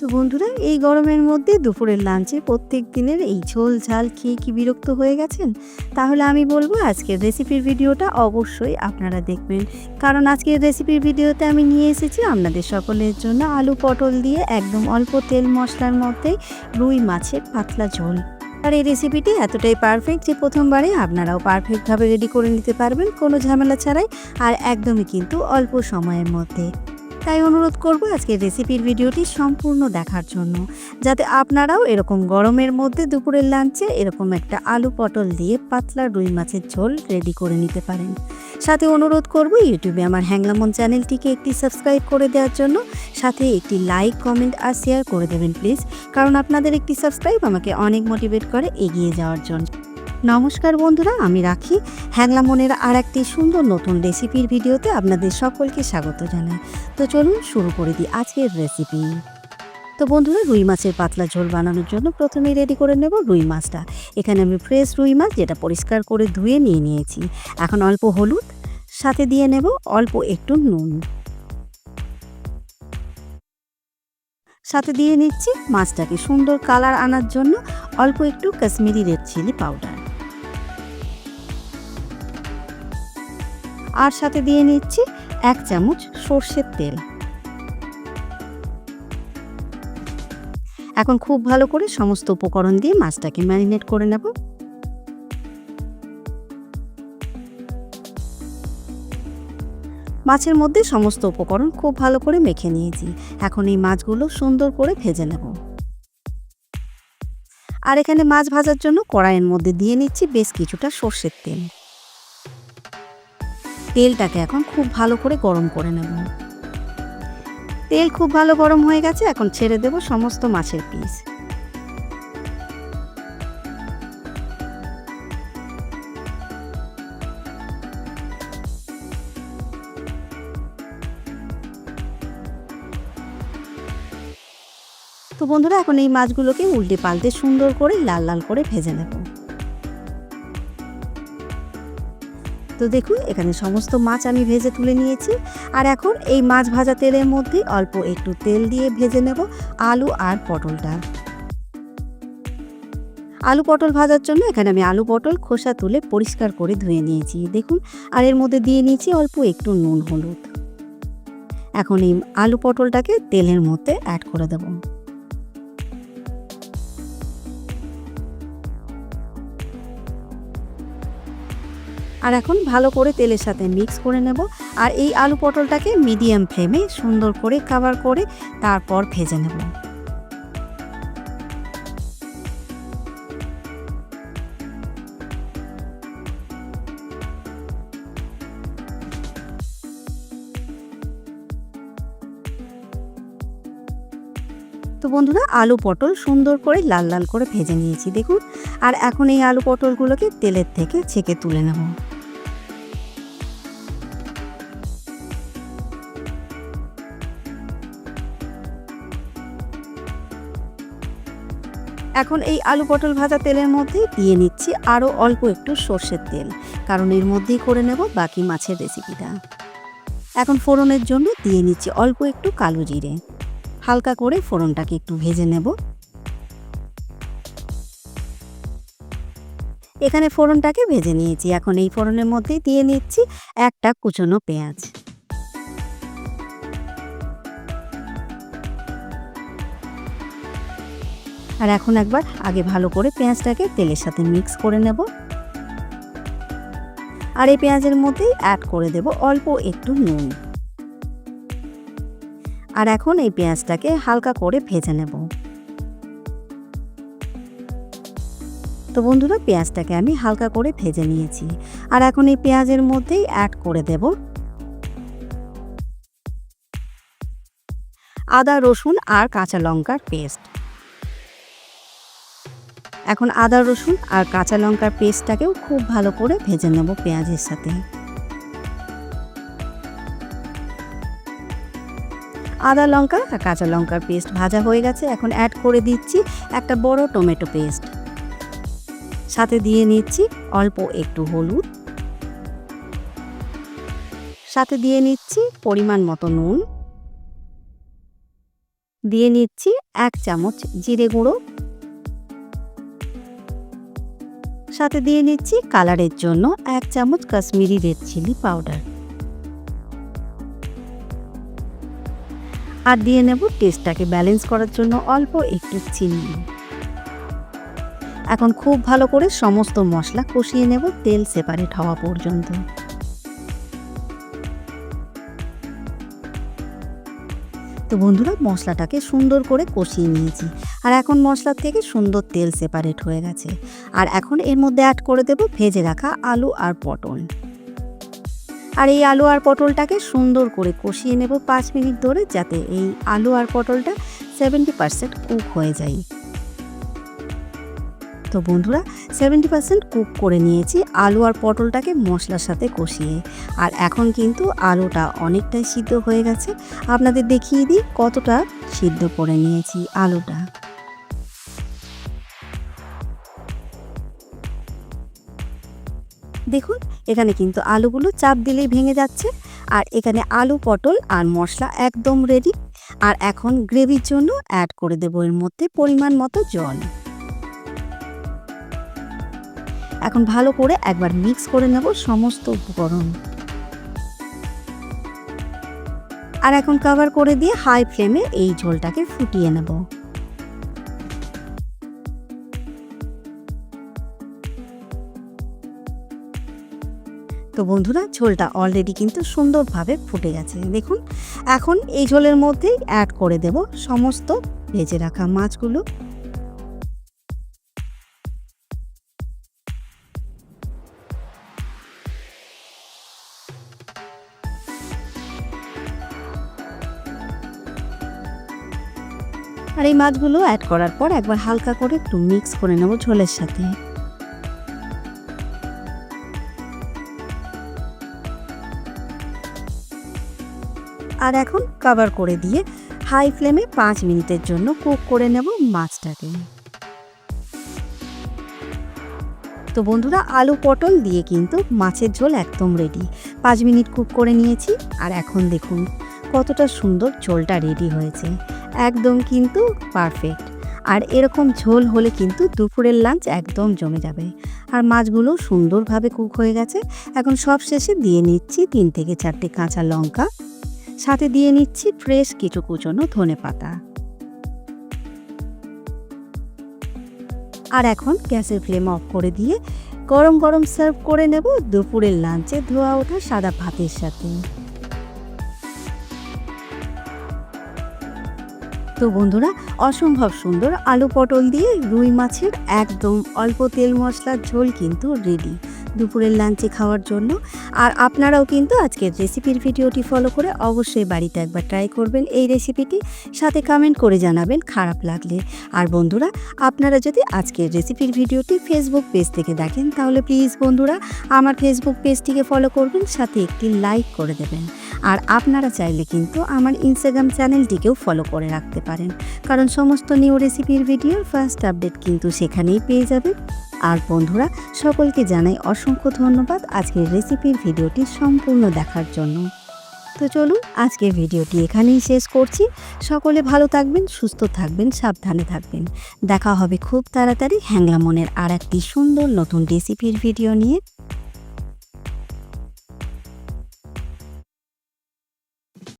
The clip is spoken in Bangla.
তো বন্ধুরা, এই গরমের মধ্যে দুপুরের লাঞ্চে প্রত্যেক দিনের এই ঝোল ঝাল খেয়ে কি বিরক্ত হয়ে গেছেন? তাহলে আমি বলব আজকের রেসিপির ভিডিওটা অবশ্যই আপনারা দেখবেন। কারণ আজকের রেসিপির ভিডিওতে আমি নিয়ে এসেছি আপনাদের সকলের জন্য আলু পটল দিয়ে একদম অল্প তেল মশলার মধ্যেই রুই মাছের পাতলা ঝোল। আর এই রেসিপিটি এতটাই পারফেক্ট যে প্রথমবারে আপনারাও পারফেক্টভাবে রেডি করে নিতে পারবেন, কোনো ঝামেলা ছাড়াই, আর একদমই কিন্তু অল্প সময়ের মধ্যে। তাই অনুরোধ করব আজকে রেসিপির ভিডিওটি সম্পূর্ণ দেখার জন্য, যাতে আপনারাও এরকম গরমের মধ্যে দুপুরের লাঞ্চে এরকম একটা আলু পটল দিয়ে পাতলা রুই মাছের ঝোল রেডি করে নিতে পারেন। সাথে অনুরোধ করব ইউটিউবে আমার হ্যাংলামন চ্যানেলটিকে একটি সাবস্ক্রাইব করে দেওয়ার জন্য, সাথে একটি লাইক, কমেন্ট আর শেয়ার করে দেবেন প্লিজ, কারণ আপনাদের একটি সাবস্ক্রাইব আমাকে অনেক মোটিভেট করে এগিয়ে যাওয়ার জন্য। নমস্কার বন্ধুরা, আমি রাখি। হ্যাংলা মনের আর একটি সুন্দর নতুন রেসিপির ভিডিওতে আপনাদের সকলকে স্বাগত জানাই। তো চলুন শুরু করে দিই আজকের রেসিপি। তো বন্ধুরা, রুই মাছের পাতলা ঝোল বানানোর জন্য প্রথমেই রেডি করে নেব রুই মাছটা। এখানে আমি ফ্রেশ রুই মাছ যেটা পরিষ্কার করে ধুয়ে নিয়ে নিয়েছি। এখন অল্প হলুদ, সাথে দিয়ে নেব অল্প একটু নুন। সাথে দিয়ে নিচ্ছি মাছটাকে সুন্দর কালার আনার জন্য অল্প একটু কাশ্মীরি রেড চিলি পাউডার আর সাথে দিয়ে নিচ্ছি এক চামচ সর্ষের তেল। এখন খুব ভালো করে সমস্ত উপকরণ দিয়ে মাছটাকে ম্যারিনেট করে নেব। মাছের মধ্যে সমস্ত উপকরণ খুব ভালো করে মেখে নিয়েছি। এখন এই মাছগুলো সুন্দর করে ভেজে নেব। আর এখানে মাছ ভাজার জন্য কড়াইয়ের মধ্যে দিয়ে নিচ্ছি বেশ কিছুটা সর্ষের তেল। তেলটাকে এখন খুব ভালো করে গরম করে নেব। তেল খুব ভালো গরম হয়ে গেছে, এখন ছেড়ে দেব সমস্ত মাছের পিস তো বন্ধুরা, এখন এই মাছগুলোকে উল্টে পাল্টে সুন্দর করে লাল লাল করে ভেজে নেব। তো দেখুন, এখানে সমস্ত মাছ আমি ভেজে তুলে নিয়েছি। আর এখন এই মাছ ভাজা তেলের মধ্যে অল্প একটু তেল দিয়ে ভেজে নেব আলু আর পটলটা। আলু পটল ভাজার জন্য এখানে আমি আলু পটল খোসা তুলে পরিষ্কার করে ধুয়ে নিয়েছি, দেখুন। আর এর মধ্যে দিয়ে নিয়েছি অল্প একটু নুন হলুদ। এখন এই আলু পটলটাকে তেলের মধ্যে অ্যাড করে দেবো। আর এখন ভালো করে তেলের সাথে মিক্স করে নেব। আর এই আলু পটলটাকে মিডিয়াম ফ্লেমে সুন্দর করে কাভার করে তারপর ভেজে নেব। তো বন্ধুরা, আলু পটল সুন্দর করে লাল লাল করে ভেজে নিয়েছি, দেখুন। আর এখন এই আলু পটলগুলোকে তেলের থেকে ছেঁকে তুলে নেব। এখন এই আলু পটল ভাজা তেলের মধ্যে দিয়ে নিচ্ছি আরও অল্প একটু সর্ষের তেল, কারণ এর মধ্যেই করে নেব বাকি মাছের রেসিপিটা। এখন ফোড়নের জন্য দিয়ে নিচ্ছি অল্প একটু কালো জিরে। হালকা করে ফোড়নটাকে একটু ভেজে নেব। এখানে ফোড়নটাকে ভেজে নিয়েছি। এখন এই ফোড়নের মধ্যে দিয়ে নিচ্ছি একটা কুচনো পেঁয়াজ। আর এখন একবার আগে ভালো করে পেঁয়াজটাকে তেলের সাথে মিক্স করে নেব। আর এই পেঁয়াজের মধ্যেই অ্যাড করে দেব অল্প একটু নুন। আর এখন এই পেঁয়াজটাকে হালকা করে ভেজে নেব। তো বন্ধুরা, পেঁয়াজটাকে আমি হালকা করে ভেজে নিয়েছি। আর এখন এই পেঁয়াজের মধ্যেই অ্যাড করে দেব আদা, রসুন আর কাঁচা লঙ্কার পেস্ট এখন আদা, রসুন আর কাঁচা লঙ্কার পেস্টটাকেও খুব ভালো করে ভেজে নেব পেঁয়াজের সাথে। আদা লঙ্কা আর কাঁচা লঙ্কার পেস্ট ভাজা হয়ে গেছে। এখন অ্যাড করে দিচ্ছি একটা বড় টমেটো পেস্ট। সাথে দিয়ে নিচ্ছি অল্প একটু হলুদ। সাথে দিয়ে নিচ্ছি পরিমাণ মতো নুন। দিয়ে নিচ্ছি এক চামচ জিরে গুঁড়ো। সাথে দিয়ে নিচ্ছি কালারের জন্য এক চামচ কাশ্মীরি রেড চিলি পাউডার। আর দিয়ে নেব টেস্টটাকে ব্যালেন্স করার জন্য অল্প একটু চিনি। এখন খুব ভালো করে সমস্ত মশলা কষিয়ে নেব তেল সেপারেট হওয়া পর্যন্ত। তো বন্ধুরা, মশলাটাকে সুন্দর করে কষিয়ে নিয়েছি। আর এখন মশলার থেকে সুন্দর তেল সেপারেট হয়ে গেছে। আর এখন এর মধ্যে অ্যাড করে দেব ভেজে রাখা আলু আর পটল। আর এই আলু আর পটলটাকে সুন্দর করে কষিয়ে নেব পাঁচ মিনিট ধরে, যাতে এই আলু আর পটলটা সেভেন্টি পারসেন্ট কুক হয়ে যায়। তো বন্ধুরা সেভেন্টি পার্সেন্ট কুক করে নিয়েছি আলু আর পটলটাকে মশলার সাথে কষিয়ে। আর এখন কিন্তু আলুটা অনেকটাই সিদ্ধ হয়ে গেছে। আপনাদের দেখিয়ে দিই কতটা সিদ্ধ করে নিয়েছি আলুটা। দেখুন, এখানে কিন্তু আলুগুলো চাপ দিলেই ভেঙে যাচ্ছে। আর এখানে আলু, পটল আর মশলা একদম রেডি আর এখন গ্রেভির জন্য অ্যাড করে দেবো এর মধ্যে পরিমাণ মতো জল। এখন ভালো করে একবার মিক্স করে নেব সমস্ত উপকরণ। আর এখন কভার করে দিয়ে হাই ফ্লেমে এই ঝোলটাকে ফুটিয়ে নেব। তো বন্ধুরা, ঝোলটা অলরেডি কিন্তু সুন্দরভাবে ফুটে গেছে। দেখুন, এখন এই ঝোলের মধ্যেই অ্যাড করে দেব সমস্ত ভেজে রাখা মাছগুলো। আর এই মাছগুলো অ্যাড করার পর একবার হালকা করে একটু মিক্স করে নেব ঝোলের সাথে। আর এখন কভার করে দিয়ে হাই ফ্লেমে পাঁচ মিনিটের জন্য কুক করে নেব মাছটাকে। তো বন্ধুরা, আলু পটল দিয়ে কিন্তু মাছের ঝোল একদম রেডি পাঁচ মিনিট কুক করে নিয়েছি, আর এখন দেখুন কতটা সুন্দর ঝোলটা রেডি হয়েছে। একদম কিন্তু পারফেক্ট আর এরকম ঝোল হলে কিন্তু দুপুরের লাঞ্চ একদম জমে যাবে। আর মাছগুলো সুন্দরভাবে কুক হয়ে গেছে। এখন সব শেষে দিয়ে নিচ্ছি তিন থেকে চারটে কাঁচা লঙ্কা। সাথে দিয়ে নিচ্ছি ফ্রেশ কিছু কুচনো ধনে পাতা। আর এখন গ্যাসের ফ্লেম অফ করে দিয়ে গরম গরম সার্ভ করে নেব দুপুরের লাঞ্চে ধোয়া ওঠা সাদা ভাতের সাথে। তো বন্ধুরা, অসম্ভব সুন্দর আলু পটল দিয়ে রুই মাছের একদম অল্প তেল মশলার ঝোল কিন্তু রেডি দুপুরের লাঞ্চে খাওয়ার জন্য। আর আপনারাও কিন্তু আজকের রেসিপির ভিডিওটি ফলো করে অবশ্যই বাড়িতে একবার ট্রাই করবেন এই রেসিপিটি সাথে কমেন্ট করে জানাবেন খারাপ লাগলে। আর বন্ধুরা, আপনারা যদি আজকের রেসিপির ভিডিওটি ফেসবুক পেজ থেকে দেখেন, তাহলে প্লিজ বন্ধুরা, আমার ফেসবুক পেজটিকে ফলো করবেন, সাথে একটি লাইক করে দেবেন। আর আপনারা চাইলে কিন্তু আমার ইনস্টাগ্রাম চ্যানেলটিকেও ফলো করে রাখতে পারেন। কারণ সমস্ত নিউ রেসিপির ভিডিওর ফার্স্ট আপডেট কিন্তু সেখানেই পেয়ে যাবেন। আর বন্ধুরা, সকলকে জানাই অসংখ্য ধন্যবাদ আজকের রেসিপির ভিডিওটি সম্পূর্ণ দেখার জন্য। তো চলুন, আজকের ভিডিওটি এখানেই শেষ করছি। সকলে ভালো থাকবেন, সুস্থ থাকবেন, সাবধানে থাকবেন। দেখা হবে খুব তাড়াতাড়ি হ্যাংলা মনের আর একটি সুন্দর নতুন রেসিপির ভিডিও নিয়ে।